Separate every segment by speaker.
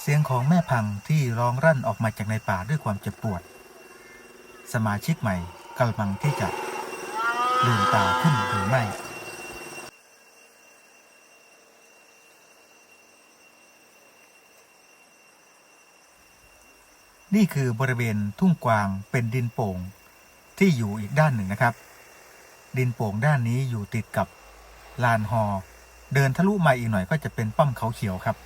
Speaker 1: เสียงของแม่พังที่ร้องรั่นออกมาจากในป่าด้วยความเจ็บปวด สมาชิกใหม่กำลังที่จะลืมตาขึ้นหรือไม่นี่คือบริเวณทุ่งกวางเป็นดินโป่งที่อยู่อีกด้านหนึ่งนะครับ ดินโป่งด้านนี้อยู่ติดกับ ลานฮอเดินทะลุมาอีกหน่อยก็จะเป็นป้อมเขาเขียวครับ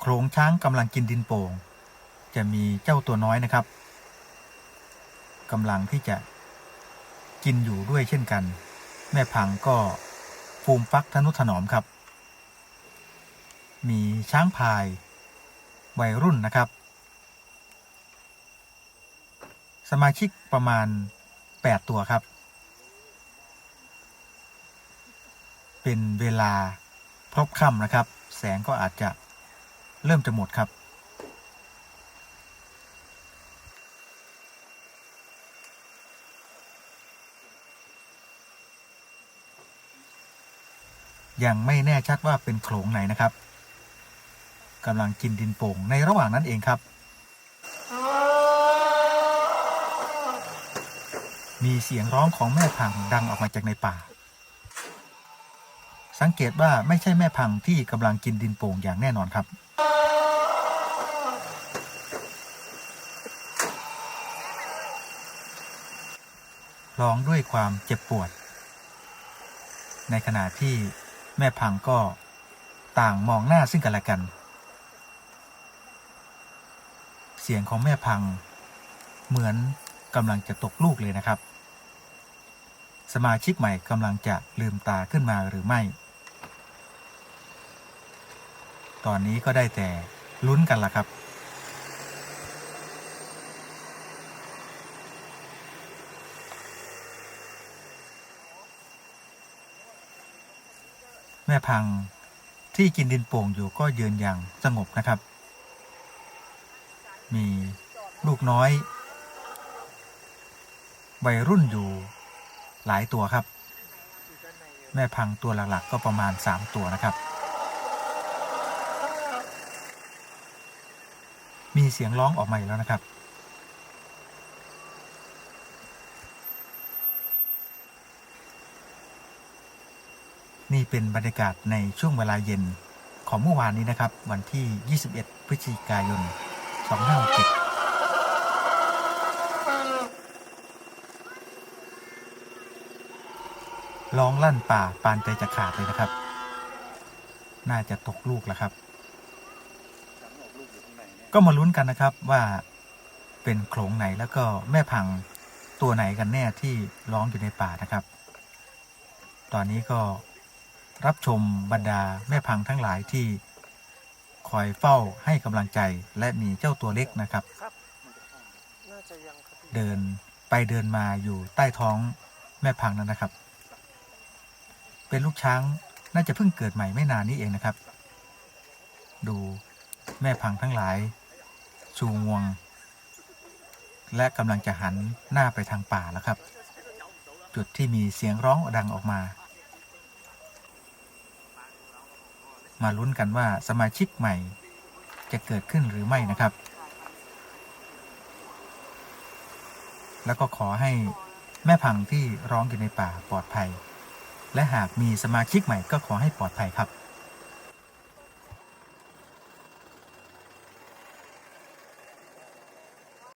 Speaker 1: โขลงช้างกำลังกินดินโป่ง จะมีเจ้าตัวน้อยนะครับกำลังที่จะกินอยู่ด้วยเช่นกัน แม่พังก็ฟูมฟักทนุถนอมครับ มีช้างพาย วัยรุ่นนะครับ สมาชิกประมาณ 8 ตัวครับ เป็นเวลาพรบค่ำนะครับ แสงก็อาจจะเริ่มจะหมดครับ ยังไม่แน่ชัดว่าเป็นโขลงไหนนะครับกำลังกินดินโป่งในระหว่างนั้นเองครับ มีเสียงร้องของแม่พังดังออกมาจากในป่า สังเกตว่าไม่ใช่แม่พังที่กำลังกินดินโป่งอย่างแน่นอนครับร้องด้วยความเจ็บปวด ในขณะที่แม่พังก็ต่างมองหน้าซึ่งกันและกัน เสียงของแม่พัง เหมือนกำลังจะตกลูกเลยนะครับ สมาชิกใหม่กำลังจะลืมตาขึ้นมาหรือไม่ ตอนนี้ก็ได้แต่ลุ้นกันละครับแม่พังที่กินดินโป่งอยู่ก็ยืนอย่างสงบนะครับ มีลูกน้อย วัยรุ่นอยู่หลายตัวครับ แม่พังตัวหลักๆ ก็ประมาณ 3 ตัวนะครับ มีเสียงร้องออกมาอีกแล้วนะครับ นี่เป็นบรรยากาศในช่วงเวลาเย็นของเมื่อวานนี้นะครับ วันที่ 21 พฤศจิกายน 2567ร้องลั่นป่าปานใจจะขาดเลยนะครับ น่าจะตกลูกแล้วครับ ก็มาลุ้นกันนะครับว่าเป็นโขลงไหนแล้วก็แม่พังตัวไหนกันแน่ที่ร้องอยู่ในป่านะครับ ตอนนี้ก็รับชมบรรดาแม่พังทั้งหลายที่คอยเฝ้าให้กำลังใจและมีเจ้าตัวเล็กนะครับ เดินไปเดินมาอยู่ใต้ท้องแม่พังนั้นนะครับ เป็นลูกช้างน่าจะเพิ่งเกิดใหม่ไม่นานนี้เองนะครับ ดู แม่พังทั้งหลาย ชูงวง และกำลังจะหันหน้าไปทางป่าแล้วครับ จุดที่มีเสียงร้องดังออกมา มาลุ้นกันว่าสมาชิกใหม่จะเกิดขึ้นหรือไม่นะครับ แล้วก็ขอให้แม่พังที่ร้องอยู่ในป่าปลอดภัย และหากมีสมาชิกใหม่ก็ขอให้ปลอดภัยครับ